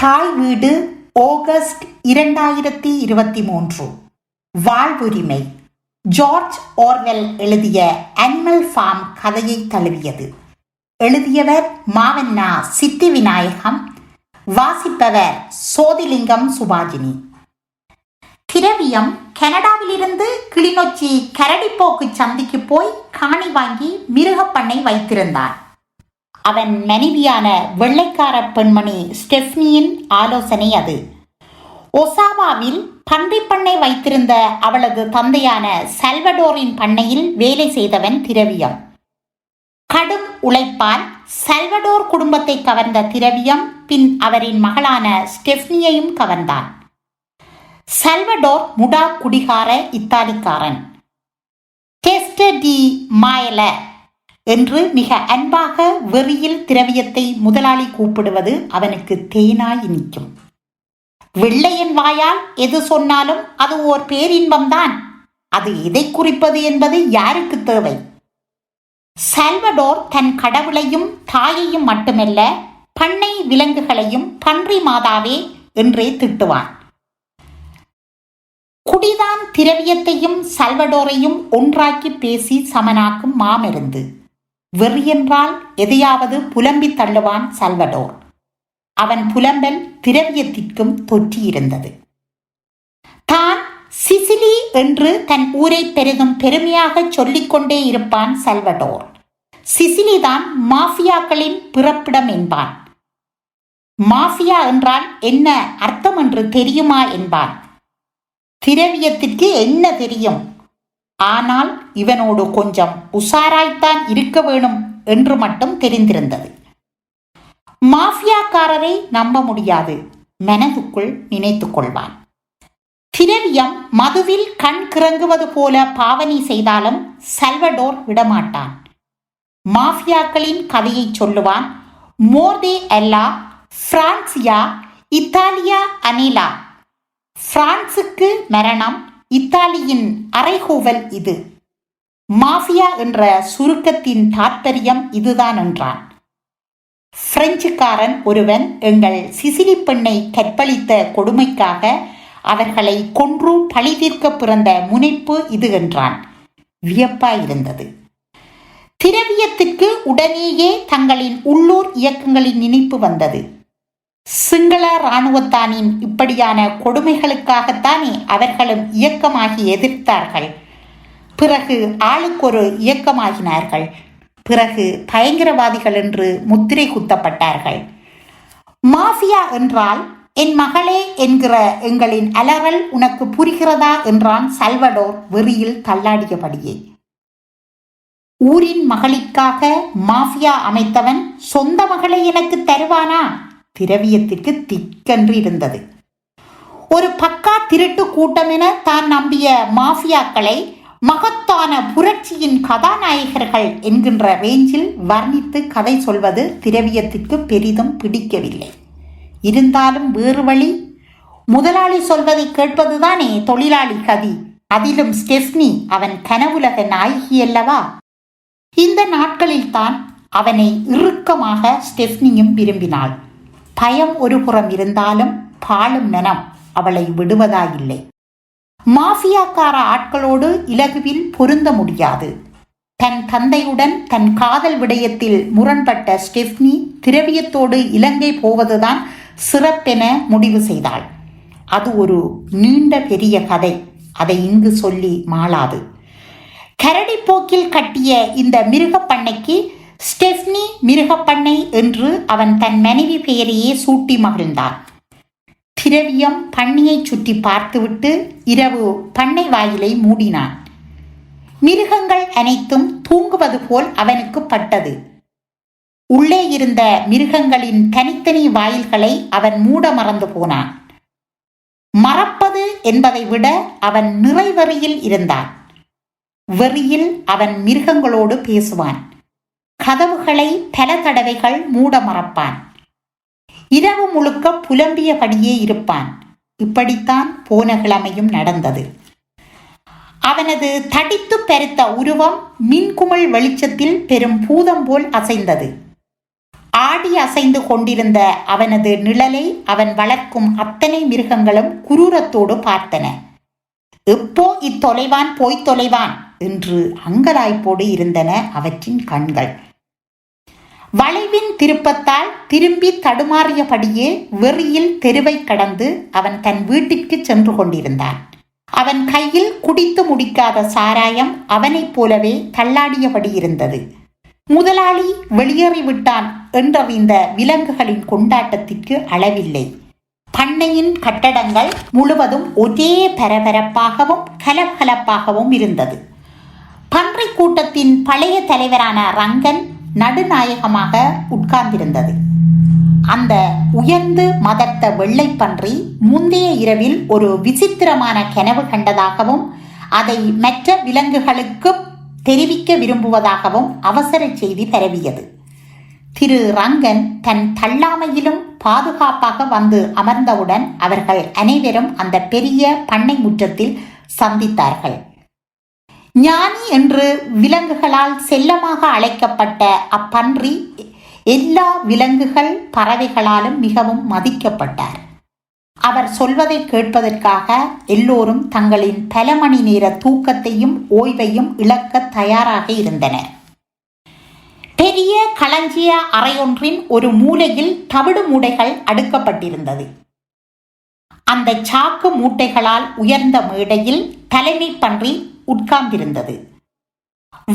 தாய் வீடு ஆகஸ்ட் இரண்டாயிரத்தி இருபத்தி மூன்று. வாழ்வுரிமை. ஜார்ஜ் ஓர்வெல் எழுதிய அனிமல் ஃபார்ம் கதையை தழுவியது. எழுதியவர் மாவண்ணா சித்தி விநாயகம் வாசிப்பவர் சோதிலிங்கம் சுபாஜினி. திரவியம் கனடாவிலிருந்து கிளிநொச்சி கரடிப்போக்கு சந்திக்கு போய் காணி வாங்கி மிருகப்பண்ணை வைத்திருந்தார் அவன் மனைவியான வெள்ளைக்கார பெண்மணி ஸ்டெஃப்னியின் ஆலோசனை அது. ஒசாவாவில் பன்றி பண்ணை வைத்திருந்த அவளது தந்தையான சல்வடோரின் பண்ணையில் வேலை செய்தவன் திரவியம். கடும் உழைப்பால் சல்வடோர் குடும்பத்தை கவர்ந்த திரவியம் பின் அவரின் மகளான ஸ்டெஃப்னியையும் கவர்ந்தான். சல்வடோர் முடா குடிகார இத்தாலிக்காரன். டெஸ்டர் டி மாயல என்று மிக அன்பாக வெறியில் திரவியத்தை முதலாளி கூப்பிடுவது அவனுக்கு தேனாய் நிற்கும். வெள்ளையன் வாயால் எது சொன்னாலும் அது ஓர் பேரின்பம்தான். அது எதை குறிப்பது என்பது யாருக்கு தேவை? சால்வடோர் தன் கடவுளையும் தாயையும் மட்டுமல்ல பண்ணை விலங்குகளையும் பன்றி மாதாவே என்றே திட்டுவான். குடிதான் திரவியத்தையும் சல்வடோரையும் ஒன்றாக்கி பேசி சமனாக்கும் மாமருந்து. வெறியென்றால் எதையாவது புலம்பி தள்ளுவான் சல்வடோர். அவன் புலம்பல் திரவியத்திற்கும் தொற்றியிருந்தது. தான் சிசிலி என்று தன் ஊரை பெரிதும் பெருமையாக சொல்லிக்கொண்டே இருப்பான் சல்வடோர். சிசிலிதான் மாஃபியாக்களின் பிறப்பிடம் என்பான். மாஃபியா என்றால் என்ன அர்த்தம் என்று தெரியுமா என்பான். திரவியத்திற்கு என்ன தெரியும்? ஆனால் இவனோடு கொஞ்சம் உஷாராய்த்தான் இருக்க வேணும் என்று மட்டும் தெரிந்திருந்தது. மாஃபியாக்காரரை நம்ப முடியாது மனதுக்குள் நினைத்துக் கொள்வான். திரவியம் மதுவில் கண் கிறங்குவது போல பாவனை செய்தாலும் சல்வடோர் விடமாட்டான். மாஃபியாக்களின் கதையை சொல்லுவான் மோர்தே அல்லா பிரான்சியா இத்தாலியா அனிலா பிரான்சுக்கு மரணம் இத்தாலியின் அறைகூவல் இது. மாஃபியா என்ற சுருக்கத்தின் தாற்பயம் இதுதான் என்றான். பிரெஞ்சுக்காரன் ஒருவன் எங்கள் சிசிலி பெண்ணை கற்பழித்த கொடுமைக்காக அவர்களை கொன்று பழி தீர்க்க பிறந்த முனைப்பு இது என்றான். வியப்பாயிருந்தது திரவியத்திற்கு உடனேயே தங்களின் உள்ளூர் இயக்கங்களின் நினைப்பு வந்தது. சிங்கள இராணுவத்தானின் இப்படியான கொடுமைகளுக்காகத்தானே அவர்களும் இயக்கமாகி எதிர்த்தார்கள். பிறகு ஆளுக்கொரு இயக்கமாகினார்கள். பிறகு பயங்கரவாதிகள் என்று முத்திரை குத்தப்பட்டார்கள். மாஃபியா என்றால் என் மகளே என்கிற எங்களின் அலறல் உனக்கு புரிகிறதா? என்றான் சல்வடோர் வெறியில் தள்ளாடியபடியே. ஊரின் மகளிக்காக மாஃபியா அமைத்தவன் சொந்த மகளை எனக்கு தருவானா? திரவியத்திற்கு திக்கென்று இருந்தது. ஒரு பக்கா திருட்டு கூட்டம் என தான் நம்பிய மாஃபியாக்களை மகத்தான புரட்சியின் கதாநாயகர்கள் என்கின்ற ரேஞ்சில் வர்ணித்து கதை சொல்வது திரவியத்திற்கு பெரிதும் பிடிக்கவில்லை. இருந்தாலும் வேறு வழி முதலாளி சொல்வதை கேட்பதுதானே தொழிலாளி கதி. அதிலும் ஸ்டெஃப்னி அவன் கனவுலக நாயகி அல்லவா? இந்த நாட்களில்தான் அவனை இறுக்கமாக ஸ்டெஃப்னியும் விரும்பினாள். பயம் ஒரு புறம் இருந்தாலும் பாழும் மனம் அவளை விடுவதாயில்லை. மாஃபியாக்கார ஆட்களோடு இலகுவில் பொருந்த முடியாது. தன் தந்தையுடன் தன் காதல் விடயத்தில் முரண்பட்ட ஸ்டெஃப்னி திரவியத்தோடு இலங்கை போவதுதான் சிறப்பென முடிவு செய்தாள். அது ஒரு நீண்ட பெரிய கதை. அதை இங்கு சொல்லி மாளாது. கரடிப்போக்கில் கட்டிய இந்த மிருகப்பண்ணைக்கு ஸ்டெஃப்னி மிருகப்பண்ணை என்று அவன் தன் மனைவி பெயரையே சூட்டி மகிழ்ந்தான் திரவியம் பண்ணியை சுற்றி பார்த்துவிட்டு இரவு பண்ணை வாயிலை மூடினான். மிருகங்கள் அனைத்தும் தூங்குவது போல் அவனுக்கு பட்டது. உள்ளே இருந்த மிருகங்களின் தனித்தனி வாயில்களை அவன் மூட மறந்து போனான். மறப்பது என்பதை விட அவன் நிறைவெறியில் இருந்தான். வெறியில் அவன் மிருகங்களோடு பேசுவான். கதவுகளை பல தடவைகள் மூட மறப்பான். இரவு முழுக்க புலம்பியபடியே இருப்பான். இப்படித்தான் போன கிழமையும் நடந்தது. அவனது தடித்து பெருத்த உருவம் மின்குமிழ் வெளிச்சத்தில் பெரும் பூதம் போல் அசைந்தது. ஆடி அசைந்து கொண்டிருந்த அவனது நிழலை அவன் வளர்க்கும் அத்தனை மிருகங்களும் குரூரத்தோடு பார்த்தன. எப்போ இத்தொலைவான் போய்த் தொலைவான் என்று அங்கலாய்ப்போடு இருந்தன அவற்றின் கண்கள். வளைவின் திருப்பத்தால் திரும்பி தடுமாறியபடியே வெறியில் தெருவை கடந்து அவன் தன் வீட்டிற்கு சென்று கொண்டிருந்தான். அவன் கையில் குடித்து முடிக்காத சாராயம் அவனைப் போலவே தள்ளாடியபடி இருந்தது. முதலாளி வெளியேறிவிட்டான் என்றறிந்த விலங்குகளின் கொண்டாட்டத்திற்கு அளவில்லை. பண்ணையின் கட்டடங்கள் முழுவதும் ஒரே பரபரப்பாகவும் கலகலப்பாகவும் இருந்தது. பன்றை கூட்டத்தின் பழைய தலைவரான ரங்கன் நடுநாயகமாக உட்கார்ந்திருந்தது. அந்த உயர்ந்து மதர்த்த வெள்ளைப்பன்றி முந்தைய இரவில் ஒரு விசித்திரமான கனவு கண்டதாகவும் அதை மற்ற விலங்குகளுக்கு தெரிவிக்க விரும்புவதாகவும் அவசர செய்தி பரவியது. திரு. ரங்கன் தன் தள்ளாமையிலும் பாதுகாப்பாக வந்து அமர்ந்தவுடன் அவர்கள் அனைவரும் அந்த பெரிய பண்ணை முற்றத்தில் சந்தித்தார்கள். ஞானி என்று விலங்குகளால் செல்லமாக அழைக்கப்பட்ட அப்பன்றி எல்லா விலங்குகள் பறவைகளாலும் மிகவும் மதிக்கப்பட்டார். அவர் சொல்வதை கேட்பதற்காக எல்லோரும் தங்களின் பல மணி நேர தூக்கத்தையும் ஓய்வையும் இழக்க தயாராக இருந்தனர். பெரிய களஞ்சிய அறையொன்றின் ஒரு மூலையில் தவிடு மூடைகள் அடுக்கப்பட்டிருந்தது. அந்த சாக்கு மூட்டைகளால் உயர்ந்த மேடையில் தலைமை பன்றி உட்கார்ந்திருந்தது.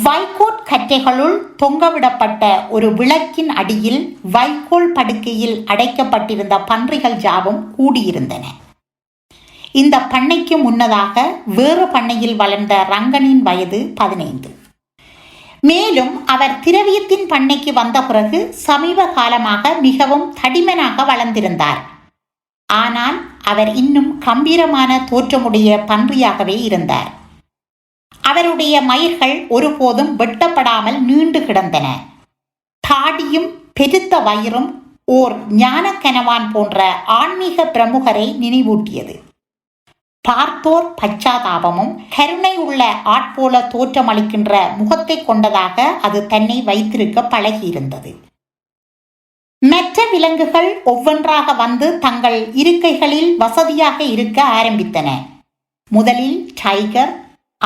வைகோட் கற்றைகளுள் தொங்கவிடப்பட்ட ஒரு விளக்கின் அடியில் வைக்கோல் படுக்கையில் அடைக்கப்பட்டிருந்த பன்றிகள் ஜாவும் கூடியிருந்தன. இந்த பண்ணைக்கு முன்னதாக வேறு பண்ணையில் வளர்ந்த ரங்கனின் வயது பதினைந்து. மேலும் அவர் திரவியத்தின் பண்ணைக்கு வந்த பிறகு சமீப காலமாக மிகவும் தடிமனாக வளர்ந்திருந்தார். ஆனால் அவர் இன்னும் கம்பீரமான தோற்றமுடைய பன்றியாகவே இருந்தார். அவருடைய மயிர்கள் ஒருபோதும் வெட்டப்படாமல் நீண்டு கிடந்தன. தாடியும் பெருத்த வயிறும் ஓர் ஞானக்கனவான் போன்ற ஆன்மீக பிரமுகரை நினைவூட்டியது. பார்த்தோர் பச்சாதாபமும் கருணை உள்ள ஆட்போல தோற்றமளிக்கின்ற முகத்தை கொண்டதாக அது தன்னை வைத்திருக்க பழகியிருந்தது. மற்ற விலங்குகள் ஒவ்வொன்றாக வந்து தங்கள் இருக்கைகளில் வசதியாக இருக்க ஆரம்பித்தன. முதலில் டைகர்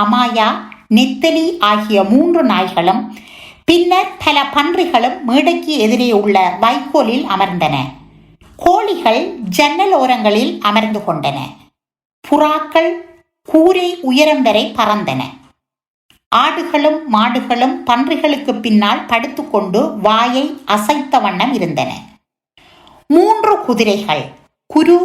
அமாயா நெத்தலி ஆகிய மூன்று நாய்களும் பின்னர் பல பன்றிகளும் மேடைக்கு எதிரே உள்ள வைக்கோலில் அமர்ந்தன. கோழிகள் ஜன்னல் ஓரங்களில் அமர்ந்து கொண்டன. புறாக்கள் கூரை உயரம் வரை பறந்தன. ஆடுகளும் மாடுகளும் பன்றிகளுக்கு பின்னால் படுத்துக்கொண்டு வாயை அசைத்த வண்ணம் இருந்தன. மூன்று குதிரைகள் குரு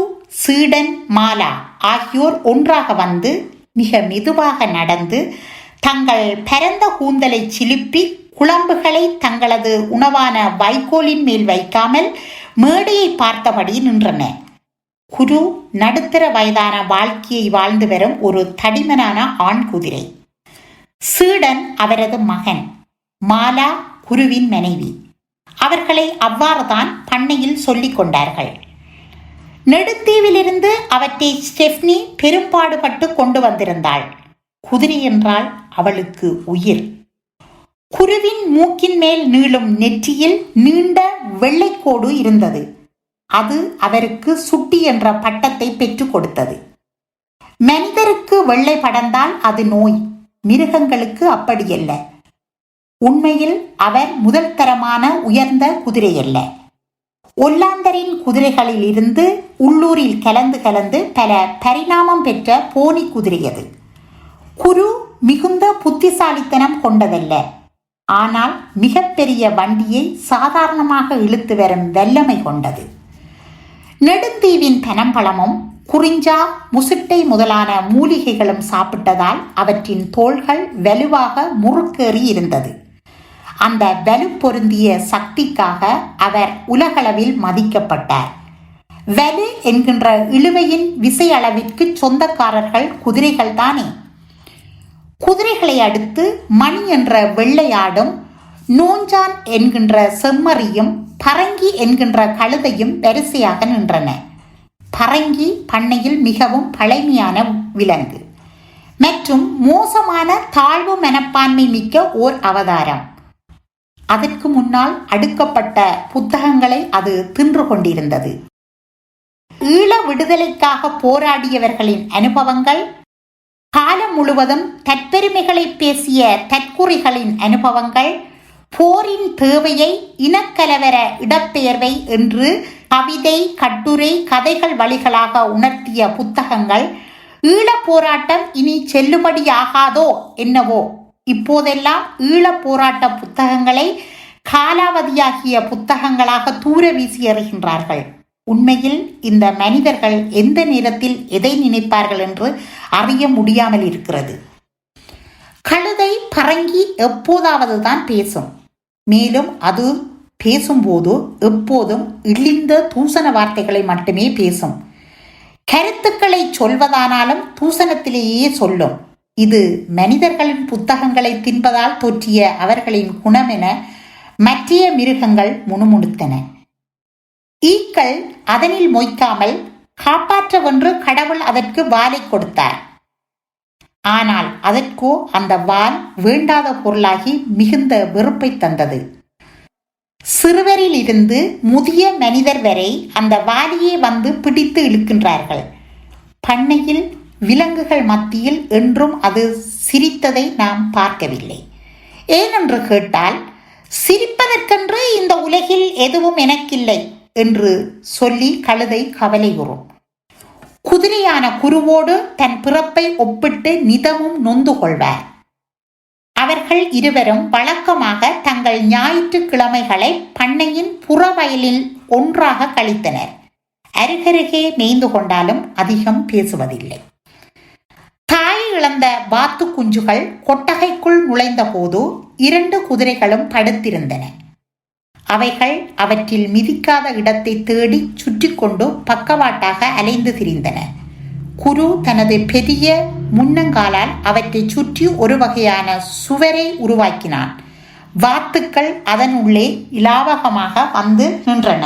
சீடன் மாலா ஆகியோர் ஒன்றாக வந்து மிக மெதுவாக நடந்து தங்கள் பரந்த கூந்தலை சிலுப்பி குழம்புகளை தங்களது உணவான வைக்கோலின் மேல் வைக்காமல் மேடையை பார்த்தபடி நின்றன. குரு நடுத்தர வயதான வாழ்க்கையை வாழ்ந்து வரும் ஒரு தடிமனான ஆண் குதிரை. சீடன் அவரது மகன் மாலா குருவின் மனைவி. அவர்களை அவ்வாறுதான் பண்ணையில் சொல்லிக் கொண்டார்கள். நெடுத்தீவிலிருந்து அவற்றை ஸ்டெஃப்னி பெரும்பாடுபட்டு கொண்டு வந்திருந்தாள். குதிரை என்றால் அவளுக்கு உயிர். குருவின் மூக்கின் மேல் நீளும் நெற்றியில் நீண்ட வெள்ளைக்கோடு இருந்தது. அது அவருக்கு சுட்டி என்ற பட்டத்தை பெற்றுக் கொடுத்தது. மனிதருக்கு வெள்ளை படர்ந்தால் அது நோய். மிருகங்களுக்கு அப்படியல்ல உண்மையில் அவர் முதல் தரமான உயர்ந்த குதிரையல்ல. ஒல்லாந்தரின் குதிரைகளில் இருந்து உள்ளூரில் கலந்து கலந்து பல பரிணாமம் பெற்ற போனி குதிரையது. குரு மிகுந்த புத்திசாலித்தனம் கொண்டதல்ல. ஆனால் மிகப்பெரிய வண்டியை சாதாரணமாக இழுத்து வரும் வல்லமை கொண்டது. நெடுந்தீவின் பனம்பழமும் குறிஞ்சா முசிட்டை முதலான மூலிகைகளும் சாப்பிட்டதால் அவற்றின் தோள்கள் வலுவாக முறுக்கேறி இருந்தது அந்த வலு பொருந்திய சக்திக்காக அவர் உலகளவில் மதிக்கப்பட்டார். வலு என்கின்ற இழுவையின் விசை அளவிற்கு சொந்தக்காரர்கள் குதிரைகள் தானே. குதிரைகளை அடுத்து மணி என்ற வெள்ளையாடும் நோஞ்சான் என்கின்ற செம்மறியும் பரங்கி என்கின்ற கழுதையும் வரிசையாக நின்றன. பரங்கி பண்ணையில் மிகவும் பழமையான விலங்கு. மற்றும் மோசமான தாழ்வு மனப்பான்மை மிக்க ஓர் அவதாரம். அதற்கு முன்னால் அடுக்கப்பட்ட புத்தகங்களை அது தின்று கொண்டிருந்தது. ஈழ விடுதலைக்காக போராடியவர்களின் அனுபவங்கள் காலம் முழுவதும் தற்பெருமைகளை பேசிய தற்குறிகளின் அனுபவங்கள் போரின் தேவையை இனக்கலவர இடப்பெயர்வை என்று கவிதை கட்டுரை கதைகள் வழிகளாக உணர்த்திய புத்தகங்கள் ஈழப் போராட்டம் இனி செல்லுபடியாகாதோ என்னவோ இப்போதெல்லாம் ஈழப் போராட்ட புத்தகங்களை காலாவதியாகிய புத்தகங்களாக தூர வீசி எறிகின்றார்கள். உண்மையில் இந்த மனிதர்கள் எந்த நேரத்தில் எதை நினைப்பார்கள் என்று அறிய முடியாமல் இருக்கிறது. கழுதை பரங்கி எப்போதாவது தான் பேசும். மேலும் அது பேசும்போது எப்போதும் இழிந்த தூசண வார்த்தைகளை மட்டுமே பேசும். கருத்துக்களை சொல்வதானாலும் தூசணத்திலேயே சொல்லும். இது மனிதர்களின் புத்தகங்களை தின்பதால் தோற்றிய அவர்களின் குணமென மற்றைய மிருகங்கள் முணுமுணுத்தன. ஈக்கள் அதனில் மொய்க்காமல் காப்பாற்றவென்று கடவுள் அதற்கு வாலை கொடுத்தார். ஆனால் அதற்கோ அந்த வால் வேண்டாத பொருளாகி மிகுந்த வெறுப்பை தந்தது. சிறுவரில் இருந்து முதிய மனிதர் வரை அந்த வாலியை வந்து பிடித்து இழுக்கின்றார்கள். பண்ணையில் விலங்குகள் மத்தியில் என்றும் அது சிரித்ததை நாம் பார்க்கவில்லை. ஏனென்று கேட்டால் சிரிப்பதற்கென்று இந்த உலகில் எதுவும் எனக்கில்லை என்று சொல்லி கழுதை கவலையுறும். குதிரையான குருவோடு தன் பிறப்பை ஒப்பிட்டு நிதமும் நொந்து கொள்வார். அவர்கள் இருவரும் வழக்கமாக தங்கள் ஞாயிற்றுக்கிழமைகளை பண்ணையின் புறவயலில் ஒன்றாக கழித்தனர். அருகருகே மேய்ந்து கொண்டாலும் அதிகம் பேசுவதில்லை. தாய் இழந்த வாத்து குஞ்சுகள் கொட்டகைக்குள் நுழைந்தபோது இரண்டு குதிரைகளும் படுத்திருந்தன அவைகள் அவற்றில் மிதிக்காத இடத்தை தேடி சுற்றி கொண்டு பக்கவாட்டாக அலைந்து திரிந்தன. குரு தனது பெரிய முன்னங்காலால் அவற்றை சுற்றி ஒரு வகையான சுவரை உருவாக்கினான். வாத்துக்கள் அதன் உள்ளே இலாவகமாக வந்து நின்றன.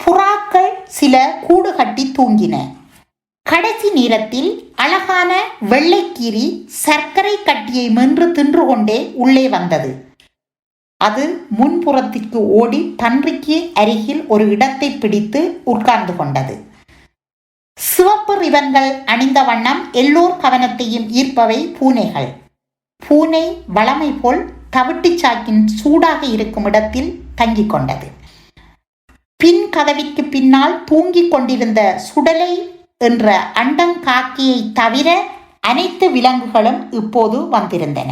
புறாக்கள் சில கூடு கட்டி தூங்கின. கடைசி நேரத்தில் அழகான வெள்ளைக்கீரி சர்க்கரை கட்டியை மென்று தின்று கொண்டே உள்ளே வந்தது. அது முன்புறத்திற்கு ஓடி பன்றிக்கு அருகில் ஒரு இடத்தை பிடித்து உட்கார்ந்து கொண்டது. சிவப்பு ரிவன்கள் அணிந்த வண்ணம் எல்லோர் கவனத்தையும் ஈர்ப்பவை பூனைகள். பூனை வளமை போல் தவிட்டுச் சாக்கின் சூடாக இருக்கும் இடத்தில் தங்கிக் கொண்டது. பின் கதவிக்கு பின்னால் தூங்கிக் கொண்டிருந்த சுடலை என்ற அண்டங்காக்கியை தவிர அனைத்து விலங்குகளும் இப்போது வந்திருந்தன.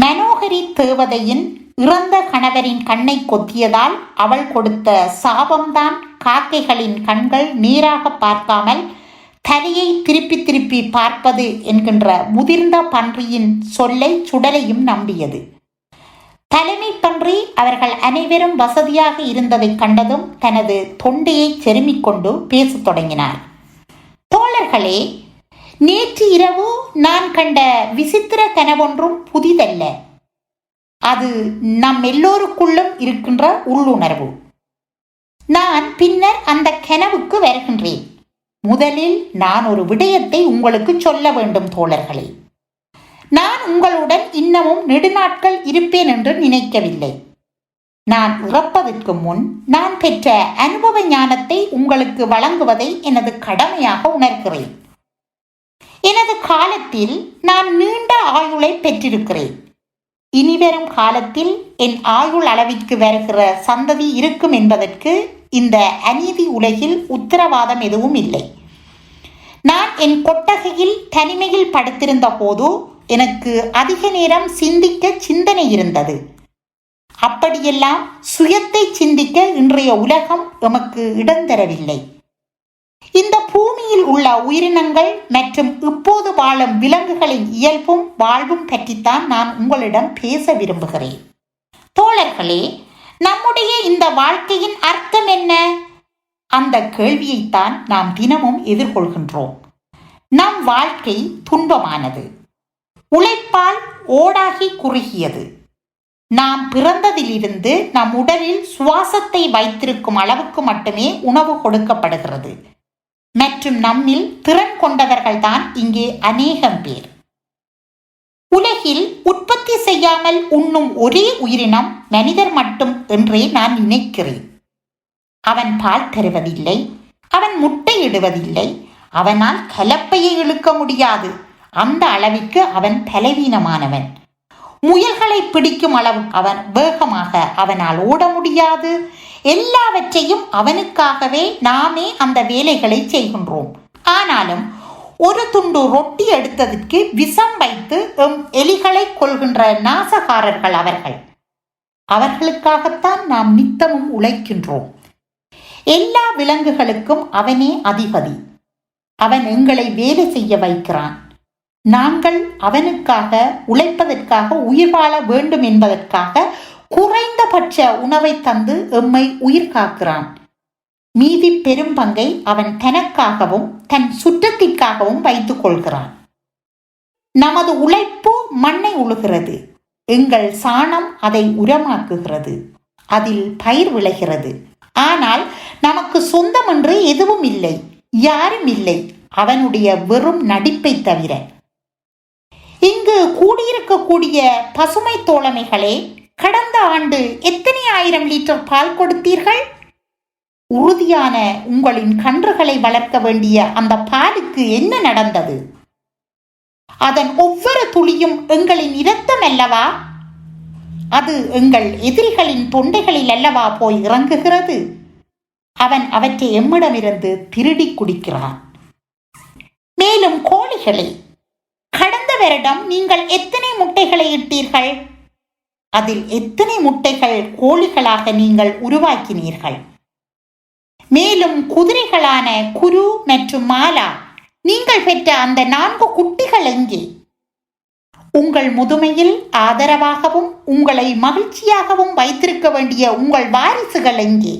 மனோகரி தேவதையின் இறந்த கணவரின் கண்ணை கொத்தியதால் அவள் கொடுத்த சாபம்தான் காக்கைகளின் கண்கள் நீராக பார்க்காமல் தலையை திருப்பி திருப்பி பார்ப்பது என்கின்ற முதிர்ந்த பன்றியின் சொல்லை சுடலையும் நம்பியது. தலைமை பன்றி அவர்கள் அனைவரும் வசதியாக இருந்ததைக் கண்டதும் தனது தொண்டையை செருமிக் கொண்டு பேசத் தொடங்கினார். நண்பர்களே நேற்று இரவு நான் கண்ட விசித்திர கனவொன்றும் புதிதல்ல. அது நம் எல்லோருக்குள்ளும் இருக்கின்ற உள்ளுணர்வு. நான் பின்னர் அந்த கனவுக்கு வருகின்றேன். முதலில் நான் ஒரு விடயத்தை உங்களுக்கு சொல்ல வேண்டும் தோழர்களே. நான் உங்களுடன் இன்னமும் நெடுநாட்கள் இருப்பேன் என்று நினைக்கவில்லை. நான் இறப்பதற்கு முன் நான் பெற்ற அனுபவ ஞானத்தை உங்களுக்கு வழங்குவதை எனது கடமையாக உணர்கிறேன். எனது காலத்தில் நான் நீண்ட ஆயுளை பெற்றிருக்கிறேன். இனிவரும் காலத்தில் என் ஆயுள் அளவிற்கு வருகிற சந்ததி இருக்கும் என்பதற்கு இந்த அநீதி உலகில் உத்தரவாதம் எதுவும் இல்லை. நான் என் கொட்டகையில் தனிமையில் படுத்திருந்த போது எனக்கு அதிக நேரம் சிந்திக்க சிந்தனை இருந்தது. அப்படியெல்லாம் சுயத்தை சிந்திக்க இன்றைய உலகம் எமக்கு இடம் தரவில்லை. இந்த பூமியில் உள்ள உயிரினங்கள் மற்றும் இப்போது வாழும் விலங்குகளின் இயல்பும் வாழ்வும் பற்றித்தான் நான் உங்களிடம் பேச விரும்புகிறேன். தோழர்களே நம்முடைய இந்த வாழ்க்கையின் அர்த்தம் என்ன? அந்த கேள்வியைத்தான் நாம் தினமும் எதிர்கொள்கின்றோம். நம் வாழ்க்கை துன்பமானது. உழைப்பால் ஓடாகி குறுகியது. நாம் பிறந்ததிலிருந்து நம் உடலில் சுவாசத்தை வைத்திருக்கும் அளவுக்கு மட்டுமே உணவு கொடுக்கப்படுகிறது. மற்றும் நம்மில் திறன் கொண்டவர்கள்தான் இங்கே அநேகம் பேர். உலகில் உற்பத்தி செய்யாமல் உண்ணும் ஒரே உயிரினம் மனிதர் மட்டும் என்றே நான் நினைக்கிறேன். அவன் பால் தருவதில்லை அவன் முட்டையிடுவதில்லை அவனால் கலப்பையை இழுக்க முடியாது. அந்த அளவிற்கு அவன் பலவீனமானவன். முயல்களை பிடிக்கும் அளவு அவன் வேகமாக அவனால் ஓட முடியாது. எல்லாவற்றையும் அவனுக்காகவே நாமே அந்த வேலைகளை செய்கின்றோம். ஆனாலும் ஒரு துண்டு ரொட்டி எடுத்ததற்கு விஷம் வைத்து எம் எலிகளை கொள்கின்ற நாசகாரர்கள் அவர்கள். அவர்களுக்காகத்தான் நாம் நித்தமும் உழைக்கின்றோம். எல்லா விலங்குகளுக்கும் அவனே அதிபதி. அவன் எங்களை வேலை செய்ய வைக்கிறான். நாங்கள் அவனுக்காக உழைப்பதற்காக உயிர் வாழ வேண்டும் என்பதற்காக குறைந்தபட்ச உணவை தந்து எம்மை உயிர் காக்கிறான். மீதி பெரும் பங்கை அவன் தனக்காகவும் தன் சுற்றத்திற்காகவும் வைத்துக் கொள்கிறான். நமது உழைப்பு மண்ணை உழுகிறது. எங்கள் சாணம் அதை உரமாக்குகிறது. அதில் பயிர் விளைகிறது. ஆனால் நமக்கு சொந்தம் என்று எதுவும் இல்லை. யாரும் இல்லை. அவனுடைய வெறும் நடிப்பை தவிர இங்கு கூடியிருக்கக்கூடிய பசுமை தோழமைகளே கடந்த ஆண்டு எத்தனை ஆயிரம் லிட்டர் பால் கொடுத்தீர்கள்? உறுதியான உங்களின் கன்றுகளை வளர்க்க வேண்டிய அந்த பாலுக்கு என்ன நடந்தது? அதன் ஒவ்வொரு துளியும் எங்களின் இரத்தம் அல்லவா? அது எங்கள் எதிரிகளின் தொண்டைகளில் அல்லவா போய் இறங்குகிறது? அவன் அவற்றை எம்மிடமிருந்து திருடி குடிக்கிறான். மேலும் கோழிகளே கடந்த வருடம் நீங்கள் எத்தனை முட்டைகளை இட்டீர்கள்? அதில் எத்தனை முட்டைகள் கோழிகளாக நீங்கள் உருவாக்கினீர்கள்? மேலும் குதிரைகளான குரு மற்றும் மாலா நீங்கள் பெற்ற அந்த நான்கு குட்டிகள் எங்கே? உங்கள் முதுமையில் ஆதரவாகவும் உங்களை மகிழ்ச்சியாகவும் வைத்திருக்க வேண்டிய உங்கள் வாரிசுகள் எங்கே?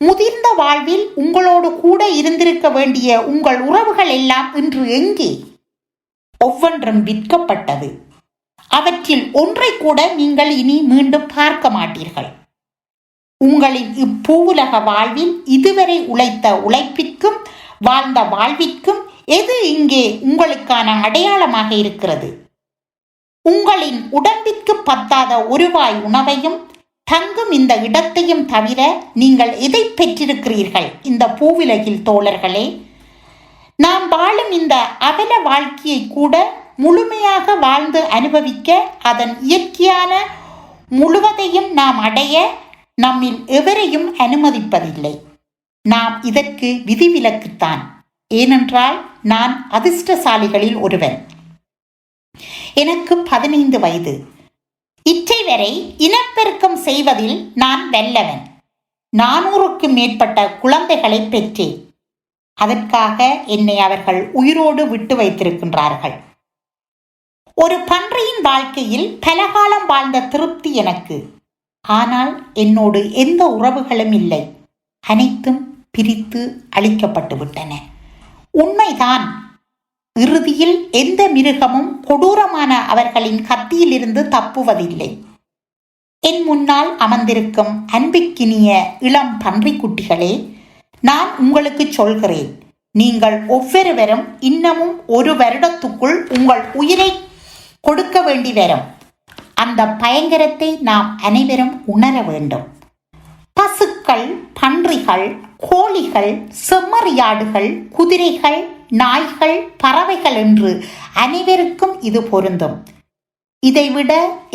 முதிர்ந்த வாழ்வில் உங்களோடு கூட இருந்திருக்க வேண்டிய உங்கள் உறவுகள் எல்லாம் இன்று எங்கே? ஒவ்வொன்றும் விற்கப்பட்டது. அவற்றில் ஒன்றை கூட நீங்கள் இனி மீண்டும் பார்க்க மாட்டீர்கள். உங்களின் இப்பூவுலக வாழ்வில் இதுவரை உழைத்த உழைப்பிற்கும் வாழ்ந்த வாழ்விற்கும் எது இங்கே உங்களுக்கான அடையாளமாக இருக்கிறது? உங்களின் உடம்பிற்கு பத்தாத ஒருவாய் உணவையும் தங்கும் இந்த இடத்தையும் தவிர நீங்கள் எதை பெற்றிருக்கிறீர்கள்? இந்த பூவிலகில் தோழர்களே. நாம் வாழும் இந்த அகல வாழ்க்கையை கூட முழுமையாக வாழ்ந்து அனுபவிக்க அதன் இயற்கையான முழுவதையும் நாம் அடைய நம்மில் எவரையும் அனுமதிப்பதில்லை. நாம் இதற்கு விதிவிலக்குத்தான். ஏனென்றால் நான் அதிர்ஷ்டசாலிகளில் ஒருவன். எனக்கு பதினைந்து வயது. இற்றை வரை இனப்பெருக்கம் செய்வதில் நான் வெல்லவன். நானூறுக்கும் மேற்பட்ட குழந்தைகளை பெற்றேன். அதற்காக என்னை அவர்கள் உயிரோடு விட்டு வைத்திருக்கின்றார்கள். ஒரு பன்றியின் வாழ்க்கையில் பலகாலம் வாழ்ந்த திருப்தி எனக்கு. ஆனால் என்னோடு எந்த உறவுகளும் இல்லை. அனைத்தும் பிரித்து அழிக்கப்பட்டு விட்டன. உண்மைதான். இறுதியில் எந்த மிருகமும் கொடூரமான அவர்களின் கத்தியிலிருந்து தப்புவதில்லை. என் முன்னால் அமர்ந்திருக்கும் அன்பிக்கினிய இளம் பன்றிக்குட்டிகளே நான் உங்களுக்கு சொல்கிறேன். நீங்கள் ஒவ்வொருவரும் இன்னமும் ஒரு வருடத்துக்குள் உங்கள் உயிரை கொடுக்க வேண்டி வரும். அந்த பயங்கரத்தை நாம் அனைவரும் உணர வேண்டும். பசுக்கள் பன்றிகள் கோழிகள் செம்மறியாடுகள் குதிரைகள் நாய்கள் பறவைகள் என்று அனைவருக்கும் இது பொருந்தும். இதைவிட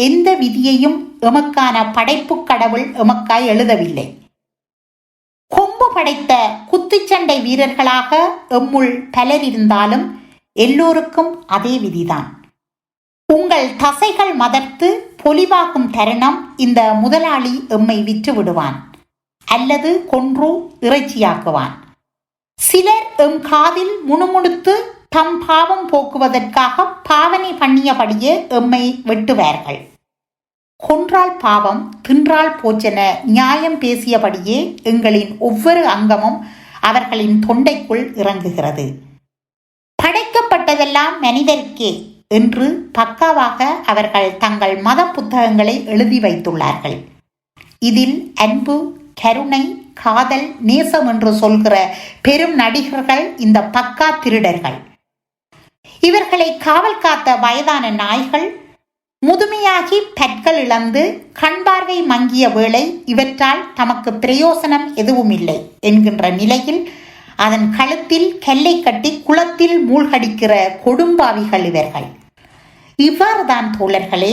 எந்த விதியையும் எமக்கான படைப்பு கடவுள் எமக்காய் எழுதவில்லை. படைத்த குத்துச்சண்டை வீரர்களாக எம்முள் பலர் இருந்தாலும் எல்லோருக்கும் அதே விதிதான். உங்கள் தசைகள் மதர்த்து பொலிவாகும் தருணம் இந்த முதலாளி எம்மை விற்று விடுவான் அல்லது கொன்று இறைச்சியாக்குவான். சிலர் எம் காதில் முணுமுணுத்து தம் பாவம் போக்குவதற்காக பாவனை பண்ணியபடியே எம்மை வெட்டுவார்கள். கொன்றால் பாவம் தின்றால் போச்சென நியாயம் பேசியபடியே எங்களின் ஒவ்வொரு அங்கமும் அவர்களின் தொண்டைக்குள் இறங்குகிறது. படைக்கப்பட்டதெல்லாம் மனிதருக்கே என்று பக்காவாக அவர்கள் தங்கள் மத புத்தகங்களை எழுதி வைத்துள்ளார்கள். இதில் அன்பு கருணை காதல் நேசம் என்று சொல்கிற பெரும் நடிகர்கள் இந்த பக்கா திருடர்கள். இவர்களை காவல் காத்த வயதான நாய்கள் முதுமையாகி பற்கள் இழந்து கண் பார்வை மங்கிய வேளை இவற்றால் தமக்கு பிரயோசனம் எதுவும் இல்லை என்கின்ற நிலையில் அதன் கழுத்தில் கல்லை கட்டி குளத்தில் மூழ்கடிக்கிற கொடும்பாவிகள் இவர்கள். இவ்வாறுதான் தோழர்களே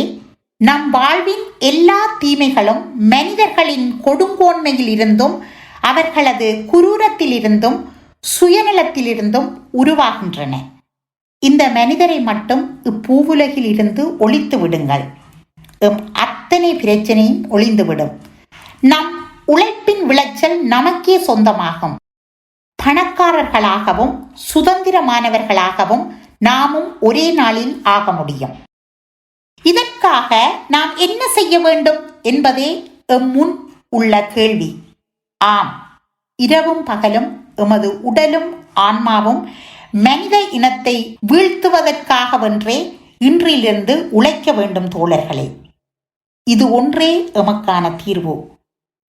நம் வாழ்வின் எல்லா தீமைகளும் மனிதர்களின் கொடுங்கோன்மையில் இருந்தும் அவர்களது குரூரத்திலிருந்தும் சுயநலத்திலிருந்தும் உருவாகின்றன. இந்த மனிதரை மட்டும் இப்பூவுலகில் இருந்து ஒழித்து விடுங்கள். எம் அத்தனை பிரச்சனையும் ஒளிந்துவிடும் நம் உழைப்பின் விளைச்சல் நமக்கே சொந்தமாகும். பணக்காரர்களாகவும் சுதந்திரமானவர்களாகவும் நாமும் ஒரே நாளில் ஆக முடியும். இதற்காக நாம் என்ன செய்ய வேண்டும் என்பதே எம் முன் உள்ள கேள்வி. ஆம் இரவும் பகலும் எமது உடலும் ஆன்மாவும் மனித இனத்தை வீழ்த்துவதற்காகவென்றே இன்றிலிருந்து உழைக்க வேண்டும் தோழர்களே. இது ஒன்றே எமக்கான தீர்வு.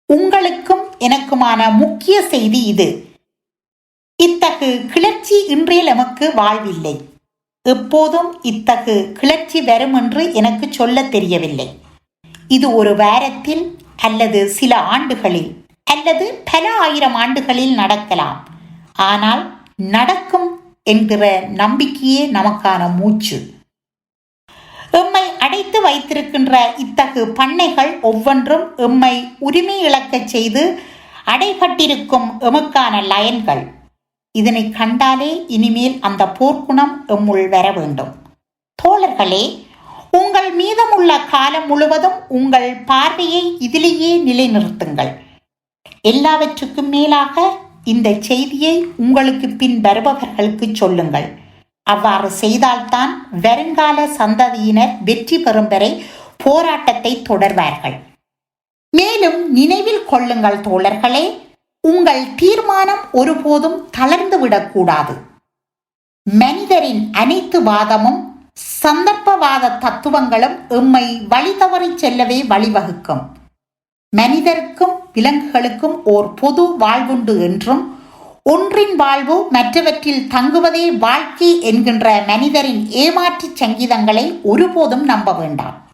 உங்களுக்கும் எனக்குமான முக்கிய செய்தி இது. இத்தகு கிளர்ச்சி இன்றைய எமக்கு வாழ்வில்லை. எப்போதும் இத்தகு கிளர்ச்சி வரும் என்று எனக்கு சொல்ல தெரியவில்லை. இது ஒரு வாரத்தில் அல்லது சில ஆண்டுகளில் அல்லது பல ஆயிரம் ஆண்டுகளில் நடக்கலாம். ஆனால் நடக்கும் என்கிற நம்பிக்கையே நமக்கான மூச்சு. எம்மை அடைத்து வைத்திருக்கின்ற இத்தகு பண்ணைகள் ஒவ்வொன்றும் எம்மை உரிமை இழக்கச் செய்து அடைபட்டிருக்கும் எமக்கான லயன்கள். இதனை கண்டாலே இனிமேல் அந்த போர்க்குணம் எம்முள் வர வேண்டும். தோழர்களே உங்கள் மீதமுள்ள காலம் முழுவதும் உங்கள் பார்வையை இதிலேயே நிலைநிறுத்துங்கள். எல்லாவற்றுக்கும் மேலாக இந்த செய்தியை உங்களுக்கு பின் வருபவர்களுக்கு சொல்லுங்கள். அவ்வாறு செய்தால்தான் வருங்கால சந்ததியினர் வெற்றி பெறும் வரை போராட்டத்தை தொடர்வார்கள். மேலும் நினைவில் கொள்ளுங்கள் தோழர்களே உங்கள் தீர்மானம் ஒருபோதும் தளர்ந்து விடக்கூடாது. மனிதரின் அனைத்து வாதமும் சந்தர்ப்பவாத தத்துவங்களும் எம்மை வழி தவறி செல்லவே வழிவகுக்கும். மனிதருக்கும் விலங்குகளுக்கும் ஓர் பொது வாழ்வுண்டு என்றும் ஒன்றின் வாழ்வு மற்றவற்றில் தங்குவதே வாழ்க்கை என்கின்ற மனிதரின் ஏமாற்று சங்கீதங்களை ஒருபோதும் நம்ப வேண்டாம்.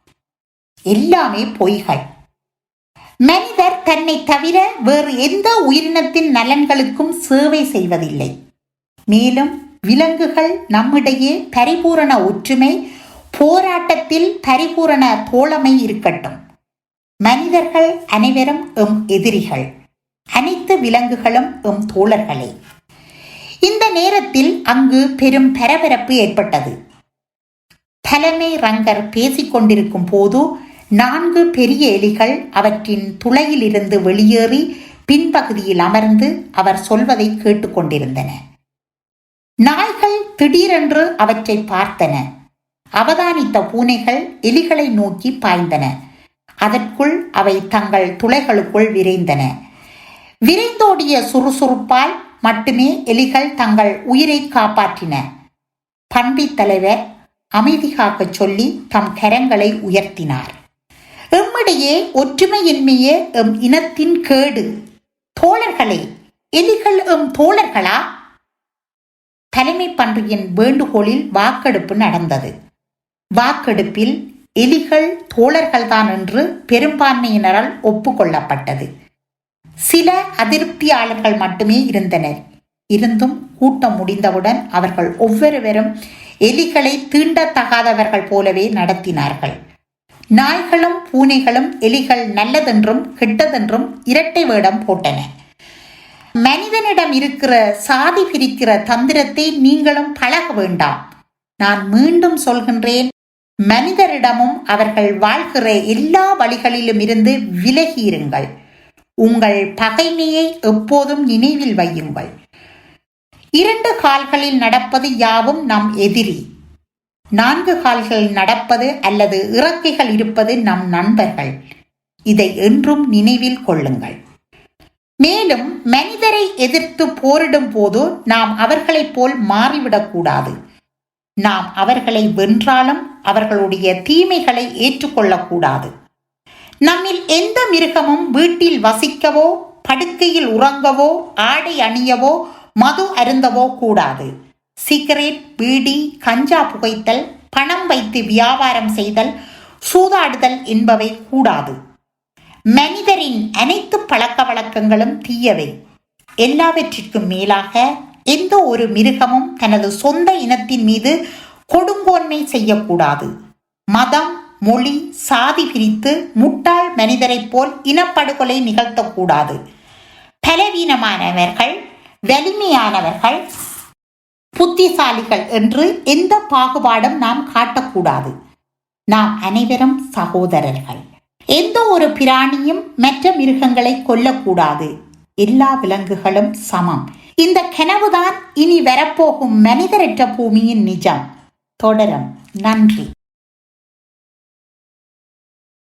எல்லாமே பொய்கள். மனிதர் தன்னை தவிர வேறு எந்த உயிரினத்தின் நலன்களுக்கும் சேவை செய்வதில்லை. மேலும் விலங்குகள் நம்மிடையே பரிபூரண ஒற்றுமை போராட்டத்தில் பரிபூரண தோழமை இருக்கட்டும். மனிதர்கள் அனைவரும் எம் எதிரிகள். அனைத்து விலங்குகளும் எம் தோழர்களே. இந்த நேரத்தில் அங்கு பெரும் பரபரப்பு ஏற்பட்டது. தலைமை ரங்கர் பேசிக் கொண்டிருக்கும் போது நான்கு பெரிய எலிகள் அவற்றின் துளையிலிருந்து வெளியேறி பின்பகுதியில் அமர்ந்து அவர் சொல்வதை கேட்டுக்கொண்டிருந்தன நாய்கள் திடீரென்று அவற்றை பார்த்தன. அவதானித்த பூனைகள் எலிகளை நோக்கி பாய்ந்தன. அதற்குள் அவை தங்கள் துளைகளுக்குள் விரைந்தன. விரைந்தோடிய சுறுசுறுப்பால் மட்டுமே எலிகள் தங்கள் உயிரை காப்பாற்றின. பண்டி தலைவர் அமைதி காக்கச் சொல்லி தம் கரங்களை உயர்த்தினார். எம்மிடையே ஒற்றுமையின்மையே எம் இனத்தின் கேடு. தோழர்களே எலிகள் எம் தோழர்களா? தலைமை பன்றியின் வேண்டுகோளில் வாக்கெடுப்பு நடந்தது. வாக்கெடுப்பில் எலிகள் தோழர்கள்தான் என்று பெரும்பான்மையினரால் ஒப்புக்கொள்ளப்பட்டது. சில அதிருப்தியாளர்கள் மட்டுமே இருந்தனர். இருந்தும் கூட்டம் முடிந்தவுடன் அவர்கள் ஒவ்வொருவரும் எலிகளை தீண்டத்தகாதவர்கள் போலவே நடத்தினார்கள். நாய்களும் பூனைகளும் எலிகள் நல்லதென்றும் கெட்டதென்றும் இரட்டை வேடம் போட்டன. மனிதனிடம் இருக்கிற சாதி பிரிக்கிற தந்திரத்தை நீங்களும் பழக வேண்டாம். நான் மீண்டும் சொல்கின்றேன் மனிதரிடமும் அவர்கள் வாழ்கிற எல்லா வழிகளிலும் இருந்து விலகியிருங்கள். உங்கள் பகைமையை எப்போதும் நினைவில் வையுங்கள். இரண்டு கால்களில் நடப்பது யாவும் நம் எதிரி. நான்கு கால்களில் நடப்பது அல்லது இறக்கைகள் இருப்பது நம் நண்பர்கள். இதை என்றும் நினைவில் கொள்ளுங்கள். மேலும் மனிதரை எதிர்த்து போரிடும் போது நாம் அவர்களைப் போல் மாறிவிடக்கூடாது. நாம் அவர்களை வென்றாலும் அவர்களுடைய தீமைகளை ஏற்றுக்கொள்ளக்கூடாது. நம்மில் எந்த மிருகமும் வீட்டில் வசிக்கவோ படுக்கையில் உறங்கவோ ஆடை அணியவோ மது அருந்தவோ கூடாது. சிகரெட் பீடி கஞ்சா புகைத்தல் பணம் வைத்து வியாபாரம் செய்தல் சூதாடுதல் என்பவை கூடாது. மனிதரின் அனைத்து பழக்க வழக்கங்களும் தீயவை. எல்லாவற்றிற்கும் மேலாக எந்த ஒரு மிருகமும் தனது சொந்த இனத்தின் மீது கொடுங்கோன்மை செய்யக்கூடாது. மதம் மொழி சாதி பிரித்து முட்டாள் மனிதரைப் போல் இனப்படுகொலை நிகழ்த்தக்கூடாது. பலவீனமானவர்கள் வலிமையானவர்கள் புத்திசாலிகள் என்று எந்த பாகுபாடும் நாம் காட்டக்கூடாது. நாம் அனைவரும் சகோதரர்கள். எந்த ஒரு பிராணியும் மற்ற மிருகங்களை கொல்லக்கூடாது. எல்லா விலங்குகளும் சமம். இந்த கனவுதான் இனி வரப்போகும் மனிதரற்ற பூமியின் நிஜம். தொடரும். நன்றி.